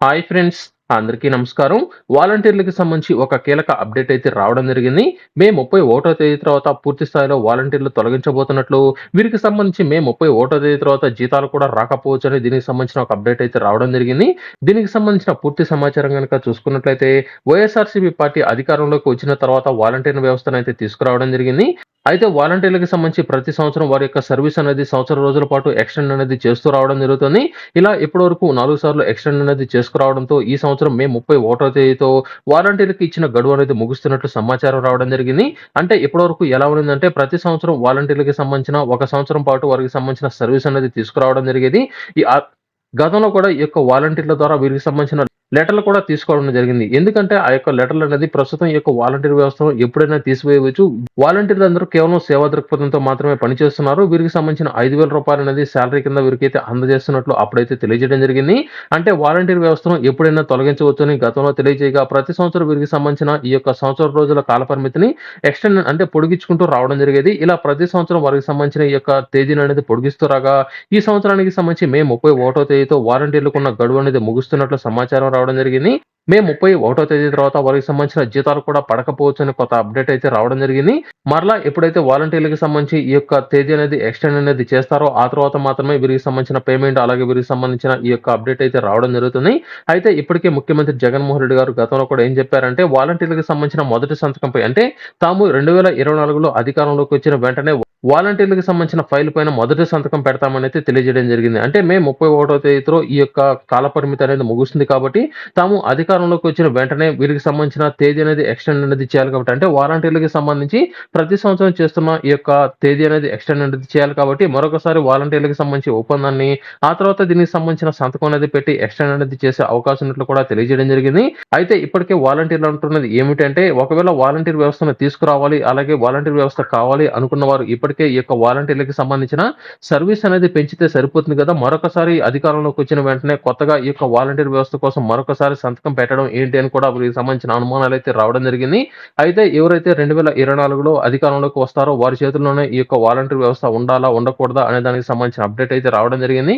Hi friends అందరికీ నమస్కారం. వాలంటీర్లకు సంబంధించి ఒక కీలక అప్డేట్ అయితే రావడం జరిగింది. మే ముప్పై ఒకటో తేదీ తర్వాత పూర్తి స్థాయిలో వాలంటీర్లు తొలగించబోతున్నట్లు వీరికి సంబంధించి మే ముప్పై ఒకటో తేదీ తర్వాత జీతాలు కూడా రాకపోవచ్చు అని దీనికి సంబంధించిన ఒక అప్డేట్ అయితే రావడం జరిగింది. దీనికి సంబంధించిన పూర్తి సమాచారం కనుక చూసుకున్నట్లయితే వైఎస్ఆర్సీపీ పార్టీ అధికారంలోకి వచ్చిన తర్వాత వాలంటీర్ వ్యవస్థను అయితే తీసుకురావడం జరిగింది. అయితే వాలంటీర్లకు సంబంధించి ప్రతి సంవత్సరం వారి యొక్క సర్వీస్ అనేది సంవత్సరం రోజుల పాటు ఎక్స్టెండ్ అనేది చేస్తూ రావడం జరుగుతుంది. ఇలా ఇప్పటి వరకు నాలుగు సార్లు ఎక్స్టెండ్ అనేది చేసుకురావడంతో ఈ సంవత్సరం మే ముప్పై ఒకటో తేదీతో వాలంటీర్లకు ఇచ్చిన గడువు అనేది ముగుస్తున్నట్లు సమాచారం రావడం జరిగింది. అంటే ఇప్పటి వరకు ఎలా ఉందంటే ప్రతి సంవత్సరం వాలంటీర్లకు సంబంధించిన ఒక సంవత్సరం పాటు వారికి సంబంధించిన సర్వీస్ అనేది తీసుకురావడం జరిగేది. ఈ గతంలో కూడా ఈ యొక్క వాలంటీర్ల ద్వారా వీరికి సంబంధించిన లెటర్లు కూడా తీసుకోవడం జరిగింది. ఎందుకంటే ఆ యొక్క లెటర్లు అనేది ప్రస్తుతం ఈ యొక్క వాలంటీర్ వ్యవస్థను ఎప్పుడైనా తీసివేయవచ్చు. వాలంటీర్లు అందరూ కేవలం సేవా దృక్పథంతో మాత్రమే పనిచేస్తున్నారు. వీరికి సంబంధించిన ఐదు వేల రూపాయలు అనేది శాలరీ కింద వీరికైతే అందజేస్తున్నట్లు అప్పుడైతే తెలియజేయడం జరిగింది. అంటే వాలంటీర్ వ్యవస్థను ఎప్పుడైనా తొలగించవచ్చని గతంలో తెలియజేయగా ప్రతి సంవత్సరం వీరికి సంబంధించిన ఈ యొక్క సంవత్సరం రోజుల కాల పరిమితిని ఎక్స్టెండ్ అంటే పొడిగించుకుంటూ రావడం జరిగేది. ఇలా ప్రతి సంవత్సరం వారికి సంబంధించిన ఈ యొక్క తేదీని అనేది పొడిగిస్తూ రాగా ఈ సంవత్సరానికి సంబంధించి మే ముప్పై ఒకటో తేదీతో వాలంటీర్లకు ఉన్న గడువు అనేది ముగుస్తున్నట్లు సమాచారం రావడం జరిగింది. మే ముప్పై ఒకటో తేదీ తర్వాత వారికి సంబంధించిన జీతాలు కూడా పడకపోవచ్చు అని కొత్త అప్డేట్ అయితే రావడం జరిగింది. మరలా ఎప్పుడైతే వాలంటీర్లకు సంబంధించి ఈ యొక్క తేదీ అనేది ఎక్స్టెండ్ అనేది చేస్తారో ఆ తర్వాత మాత్రమే వీరికి సంబంధించిన పేమెంట్ అలాగే వీరికి సంబంధించిన ఈ యొక్క అప్డేట్ అయితే రావడం జరుగుతుంది. అయితే ఇప్పటికే ముఖ్యమంత్రి జగన్మోహన్ రెడ్డి గారు గతంలో కూడా ఏం చెప్పారంటే వాలంటీర్లకు సంబంధించిన మొదటి సంతకంపై అంటే తాము రెండు వేల ఇరవై నాలుగులో అధికారంలోకి వచ్చిన వెంటనే వాలంటీర్లకు సంబంధించిన ఫైల్ పైన మొదటి సంతకం పెడతామని అయితే తెలియజేయడం జరిగింది. అంటే మే ముప్పై ఒకటో తేదీతో ఈ యొక్క కాల పరిమితి అనేది ముగుస్తుంది కాబట్టి తాము అధికారంలోకి వచ్చిన వెంటనే వీరికి సంబంధించిన తేదీ అనేది ఎక్స్టెండ్ అనేది చేయాలి కాబట్టి అంటే వాలంటీర్లకి సంబంధించి ప్రతి సంవత్సరం చేస్తున్న ఈ యొక్క తేదీ అనేది ఎక్స్టెండ్ అనేది చేయాలి కాబట్టి మరొకసారి వాలంటీర్లకు సంబంధించి ఒప్పందాన్ని ఆ తర్వాత దీనికి సంబంధించిన సంతకం అనేది పెట్టి ఎక్స్టెండ్ అనేది చేసే అవకాశం ఉన్నట్లు కూడా తెలియజేయడం జరిగింది. అయితే ఇప్పటికే వాలంటీర్లు అంటున్నది ఏమిటంటే ఒకవేళ వాలంటీర్ వ్యవస్థను తీసుకురావాలి అలాగే వాలంటీర్ వ్యవస్థ కావాలి అనుకున్న వారు ఇప్పటికే ఈ యొక్క వాలంటీర్లకు సంబంధించిన సర్వీస్ అనేది పెంచితే సరిపోతుంది కదా. మరొకసారి అధికారంలోకి వచ్చిన వెంటనే కొత్తగా ఈ యొక్క వాలంటీర్ వ్యవస్థ కోసం మరొకసారి సంతకం పెట్టడం ఏంటి అని కూడా వీరికి సంబంధించిన అనుమానాలు అయితే రావడం జరిగింది. అయితే ఎవరైతే రెండు వేల ఇరవై నాలుగులో అధికారంలోకి వస్తారో వారి చేతుల్లోనే ఈ యొక్క వాలంటీర్ వ్యవస్థ ఉండాలా ఉండకూడదా అనే దానికి సంబంధించిన అప్డేట్ అయితే రావడం జరిగింది.